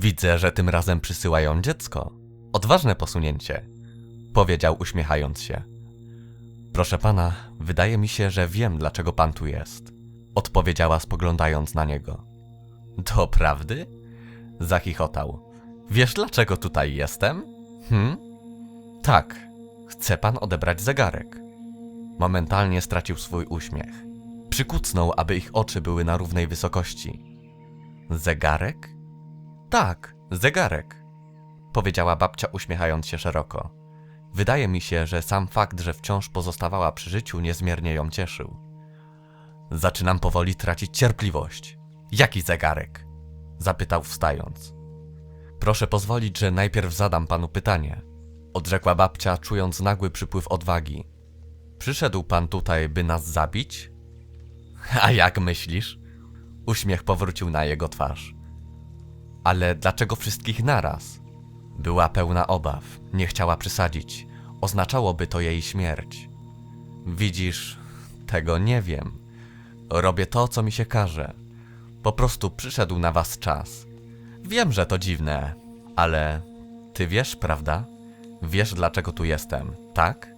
Widzę, że tym razem przysyłają dziecko. Odważne posunięcie, powiedział uśmiechając się. Proszę pana, wydaje mi się, że wiem, dlaczego pan tu jest, odpowiedziała spoglądając na niego. Doprawdy? Zachichotał. Wiesz, dlaczego tutaj jestem? Hm? Tak, chce pan odebrać zegarek. Momentalnie stracił swój uśmiech. Przykucnął, aby ich oczy były na równej wysokości. Zegarek? Tak, zegarek, powiedziała babcia uśmiechając się szeroko. Wydaje mi się, że sam fakt, że wciąż pozostawała przy życiu, niezmiernie ją cieszył. Zaczynam powoli tracić cierpliwość. Jaki zegarek? Zapytał wstając. Proszę pozwolić, że najpierw zadam panu pytanie. Odrzekła babcia, czując nagły przypływ odwagi. Przyszedł pan tutaj, by nas zabić? A jak myślisz? Uśmiech powrócił na jego twarz. Ale dlaczego wszystkich naraz? Była pełna obaw, nie chciała przesadzić. Oznaczałoby to jej śmierć. Widzisz, tego nie wiem. Robię to, co mi się każe. Po prostu przyszedł na was czas. Wiem, że to dziwne, ale ty wiesz, prawda? Wiesz, dlaczego tu jestem, tak?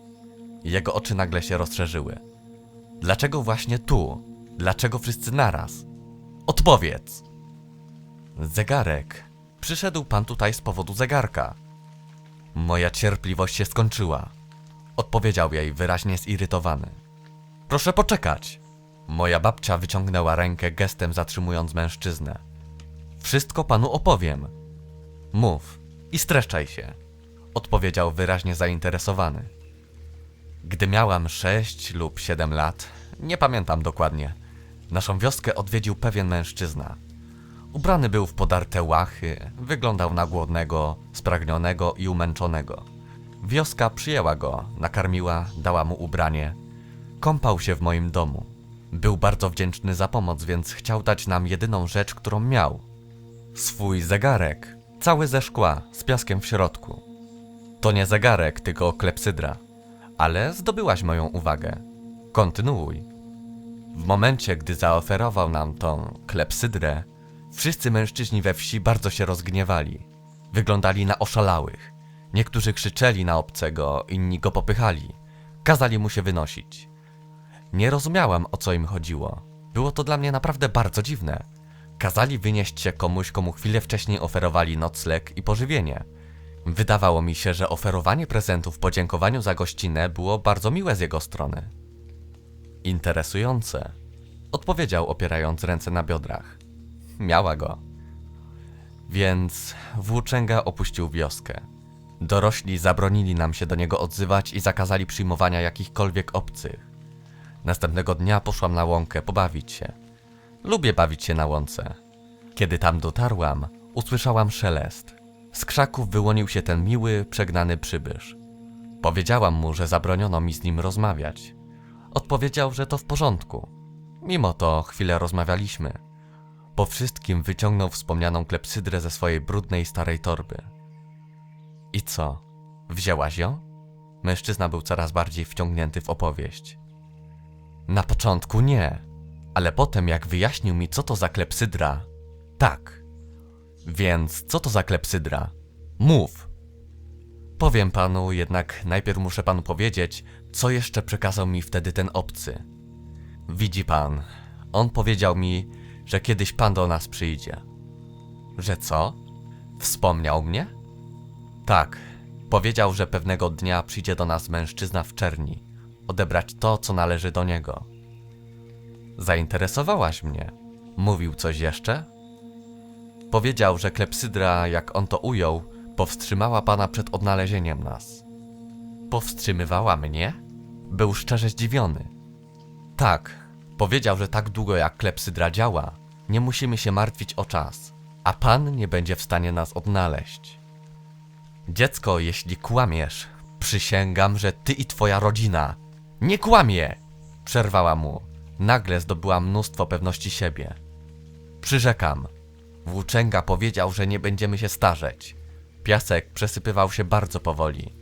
Jego oczy nagle się rozszerzyły. Dlaczego właśnie tu? Dlaczego wszyscy naraz? Odpowiedz! Zegarek. Przyszedł pan tutaj z powodu zegarka. Moja cierpliwość się skończyła. Odpowiedział jej wyraźnie zirytowany. Proszę poczekać. Moja babcia wyciągnęła rękę gestem zatrzymując mężczyznę. Wszystko panu opowiem. Mów i streszczaj się, odpowiedział wyraźnie zainteresowany. Gdy miałam sześć lub siedem lat, nie pamiętam dokładnie, naszą wioskę odwiedził pewien mężczyzna. Ubrany był w podarte łachy, wyglądał na głodnego, spragnionego i umęczonego. Wioska przyjęła go, nakarmiła, dała mu ubranie. Kąpał się w moim domu. Był bardzo wdzięczny za pomoc, więc chciał dać nam jedyną rzecz, którą miał. Swój zegarek, cały ze szkła, z piaskiem w środku. To nie zegarek, tylko klepsydra. Ale zdobyłaś moją uwagę. Kontynuuj. W momencie, gdy zaoferował nam tą klepsydrę, wszyscy mężczyźni we wsi bardzo się rozgniewali. Wyglądali na oszalałych. Niektórzy krzyczeli na obcego, inni go popychali. Kazali mu się wynosić. Nie rozumiałam, o co im chodziło. Było to dla mnie naprawdę bardzo dziwne. Kazali wynieść się komuś, komu chwilę wcześniej oferowali nocleg i pożywienie. Wydawało mi się, że oferowanie prezentów w podziękowaniu za gościnę było bardzo miłe z jego strony. Interesujące, odpowiedział opierając ręce na biodrach. Miała go. Więc włóczęga opuścił wioskę. Dorośli zabronili nam się do niego odzywać i zakazali przyjmowania jakichkolwiek obcych. Następnego dnia poszłam na łąkę pobawić się. Lubię bawić się na łące. Kiedy tam dotarłam, usłyszałam szelest. Z krzaków wyłonił się ten miły, przegnany przybysz. Powiedziałam mu, że zabroniono mi z nim rozmawiać. Odpowiedział, że to w porządku. Mimo to chwilę rozmawialiśmy. Po wszystkim wyciągnął wspomnianą klepsydrę ze swojej brudnej starej torby. I co? Wzięłaś ją? Mężczyzna był coraz bardziej wciągnięty w opowieść. Na początku nie, ale potem jak wyjaśnił mi, co to za klepsydra, tak. Więc co to za klepsydra? Mów. Powiem panu, jednak najpierw muszę panu powiedzieć, co jeszcze przekazał mi wtedy ten obcy. Widzi pan, on powiedział mi, że kiedyś pan do nas przyjdzie. Że co? Wspomniał mnie? Tak, powiedział, że pewnego dnia przyjdzie do nas mężczyzna w czerni, odebrać to, co należy do niego. Zainteresowałaś mnie. Mówił coś jeszcze? Powiedział, że klepsydra, jak on to ujął, powstrzymała pana przed odnalezieniem nas. Powstrzymywała mnie? Był szczerze zdziwiony. Tak, powiedział, że tak długo jak klepsydra działa, nie musimy się martwić o czas, a pan nie będzie w stanie nas odnaleźć. Dziecko, jeśli kłamiesz, przysięgam, że ty i twoja rodzina. Nie kłamie! Przerwała mu. Nagle zdobyła mnóstwo pewności siebie. Przyrzekam. Włóczęga powiedział, że nie będziemy się starzeć. Piasek przesypywał się bardzo powoli,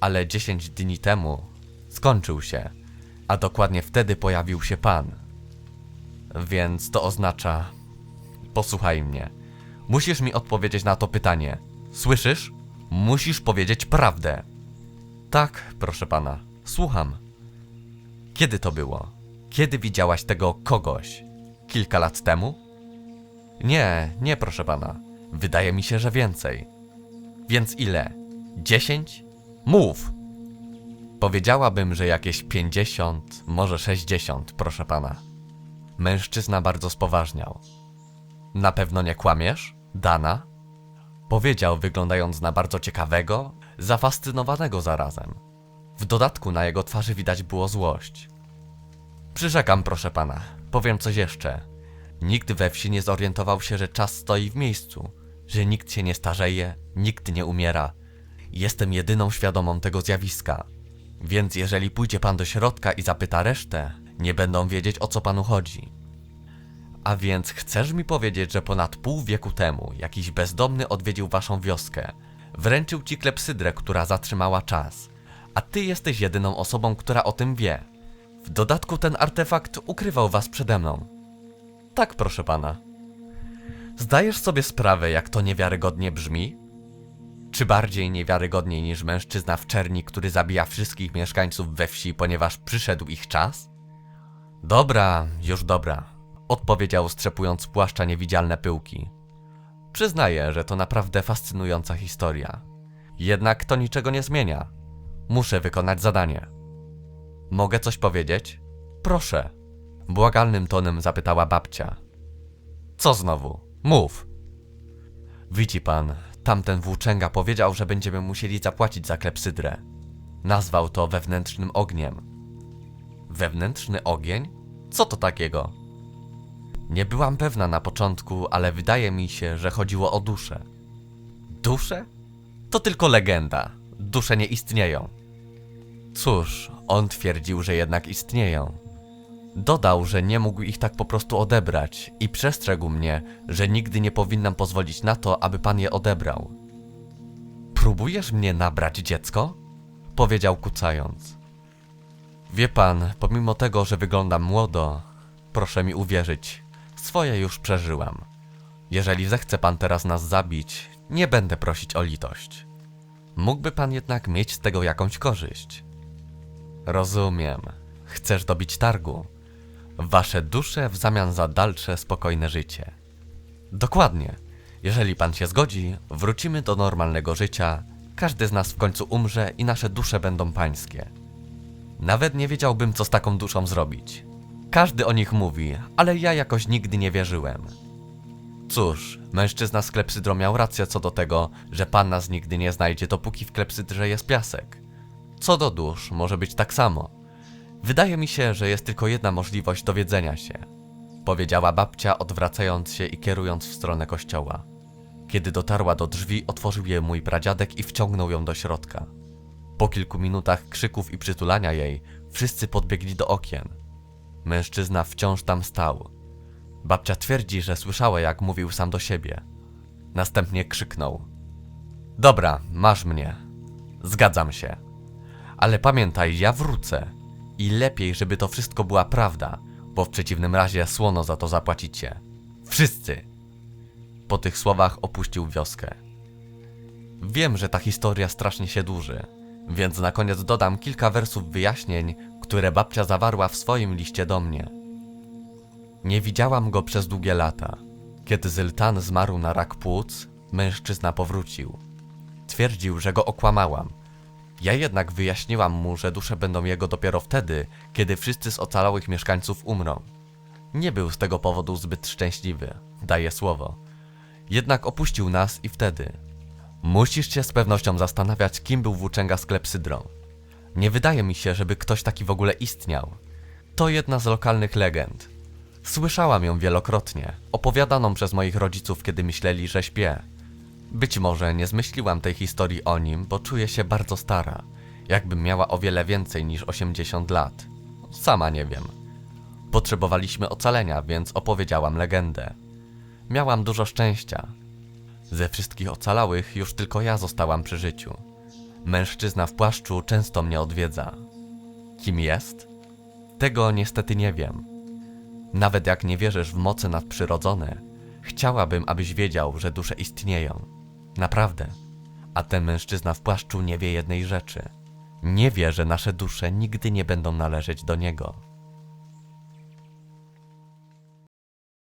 ale 10 dni temu skończył się, a dokładnie wtedy pojawił się pan. Więc to oznacza. Posłuchaj mnie. Musisz mi odpowiedzieć na to pytanie. Słyszysz? Musisz powiedzieć prawdę. Tak, proszę pana. Słucham. Kiedy to było? Kiedy widziałaś tego kogoś? Kilka lat temu? Nie, nie, proszę pana. Wydaje mi się, że więcej. Więc ile? Dziesięć? Mów! Powiedziałabym, że jakieś pięćdziesiąt, może sześćdziesiąt, proszę pana. Mężczyzna bardzo spoważniał. Na pewno nie kłamiesz, Dana? Powiedział, wyglądając na bardzo ciekawego, zafascynowanego zarazem. W dodatku na jego twarzy widać było złość. Przyrzekam, proszę pana, powiem coś jeszcze. Nikt we wsi nie zorientował się, że czas stoi w miejscu, że nikt się nie starzeje, nikt nie umiera. Jestem jedyną świadomą tego zjawiska. Więc jeżeli pójdzie pan do środka i zapyta resztę, nie będą wiedzieć o co panu chodzi. A więc chcesz mi powiedzieć, że ponad pół wieku temu jakiś bezdomny odwiedził waszą wioskę, wręczył ci klepsydrę, która zatrzymała czas, a ty jesteś jedyną osobą, która o tym wie. W dodatku ten artefakt ukrywał was przede mną. Tak, proszę pana. Zdajesz sobie sprawę, jak to niewiarygodnie brzmi? Czy bardziej niewiarygodniej niż mężczyzna w czerni, który zabija wszystkich mieszkańców we wsi, ponieważ przyszedł ich czas? Dobra, już dobra, odpowiedział strzepując płaszcza niewidzialne pyłki. Przyznaję, że to naprawdę fascynująca historia. Jednak to niczego nie zmienia. Muszę wykonać zadanie. Mogę coś powiedzieć? Proszę. Błagalnym tonem zapytała babcia. Co znowu? Mów. Widzi pan, tamten włóczęga powiedział, że będziemy musieli zapłacić za klepsydrę. Nazwał to wewnętrznym ogniem. Wewnętrzny ogień? Co to takiego? Nie byłam pewna na początku, ale wydaje mi się, że chodziło o duszę. Dusze? To tylko legenda. Dusze nie istnieją. Cóż, on twierdził, że jednak istnieją. Dodał, że nie mógł ich tak po prostu odebrać i przestrzegł mnie, że nigdy nie powinnam pozwolić na to, aby pan je odebrał. Próbujesz mnie nabrać, dziecko? Powiedział kucając. Wie pan, pomimo tego, że wyglądam młodo, proszę mi uwierzyć, swoje już przeżyłam. Jeżeli zechce pan teraz nas zabić, nie będę prosić o litość. Mógłby pan jednak mieć z tego jakąś korzyść. Rozumiem. Chcesz dobić targu. Wasze dusze w zamian za dalsze, spokojne życie. Dokładnie. Jeżeli pan się zgodzi, wrócimy do normalnego życia, każdy z nas w końcu umrze i nasze dusze będą pańskie. Nawet nie wiedziałbym, co z taką duszą zrobić. Każdy o nich mówi, ale ja jakoś nigdy nie wierzyłem. Cóż, mężczyzna z klepsydrą miał rację co do tego, że pan nas nigdy nie znajdzie, dopóki w klepsydrze jest piasek. Co do dusz, może być tak samo. Wydaje mi się, że jest tylko jedna możliwość dowiedzenia się, powiedziała babcia, odwracając się i kierując w stronę kościoła. Kiedy dotarła do drzwi, otworzył je mój pradziadek i wciągnął ją do środka. Po kilku minutach krzyków i przytulania jej, wszyscy podbiegli do okien. Mężczyzna wciąż tam stał. Babcia twierdzi, że słyszała, jak mówił sam do siebie. Następnie krzyknął: Dobra, masz mnie. Zgadzam się. Ale pamiętaj, ja wrócę. I lepiej, żeby to wszystko była prawda, bo w przeciwnym razie słono za to zapłacicie. Wszyscy! Po tych słowach opuścił wioskę. Wiem, że ta historia strasznie się dłuży, więc na koniec dodam kilka wersów wyjaśnień, które babcia zawarła w swoim liście do mnie. Nie widziałam go przez długie lata. Kiedy Zyltan zmarł na rak płuc, mężczyzna powrócił. Twierdził, że go okłamałam. Ja jednak wyjaśniłam mu, że dusze będą jego dopiero wtedy, kiedy wszyscy z ocalałych mieszkańców umrą. Nie był z tego powodu zbyt szczęśliwy, daję słowo. Jednak opuścił nas i wtedy. Musisz się z pewnością zastanawiać, kim był włóczęga z klepsydrą. Nie wydaje mi się, żeby ktoś taki w ogóle istniał. To jedna z lokalnych legend. Słyszałam ją wielokrotnie, opowiadaną przez moich rodziców, kiedy myśleli, że śpię. Być może nie zmyśliłam tej historii o nim, bo czuję się bardzo stara, jakbym miała o wiele więcej niż 80 lat. Sama nie wiem. Potrzebowaliśmy ocalenia, więc opowiedziałam legendę. Miałam dużo szczęścia. Ze wszystkich ocalałych już tylko ja zostałam przy życiu. Mężczyzna w płaszczu często mnie odwiedza. Kim jest? Tego niestety nie wiem. Nawet jak nie wierzysz w moce nadprzyrodzone, Chciałabym, abyś wiedział, że dusze istnieją. Naprawdę. A ten mężczyzna w płaszczu nie wie jednej rzeczy. Nie wie, że nasze dusze nigdy nie będą należeć do niego.